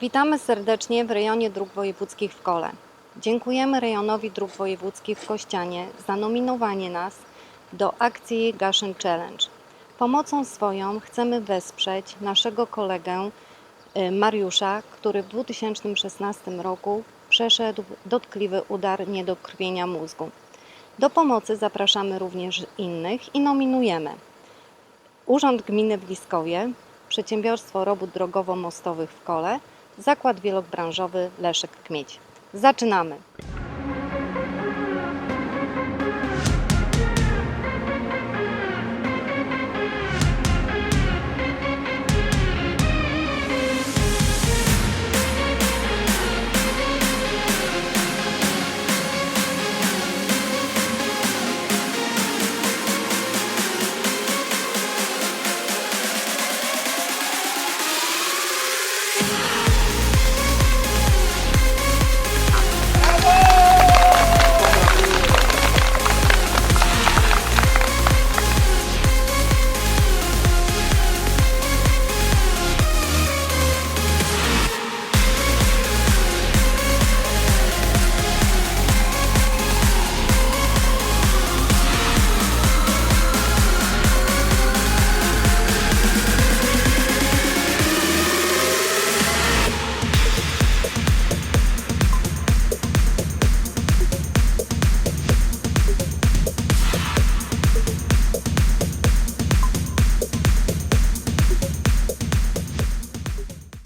Witamy serdecznie w rejonie dróg wojewódzkich w Kole. Dziękujemy rejonowi dróg wojewódzkich w Kościanie za nominowanie nas do akcji Gaszyn Challenge. Pomocą swoją chcemy wesprzeć naszego kolegę y, Mariusza, który w 2016 roku przeszedł dotkliwy udar niedokrwienia mózgu. Do pomocy zapraszamy również innych i nominujemy Urząd Gminy w Liskowie, Przedsiębiorstwo Robót Drogowo-Mostowych w Kole, Zakład Wielobranżowy Leszek Kmieć. Zaczynamy!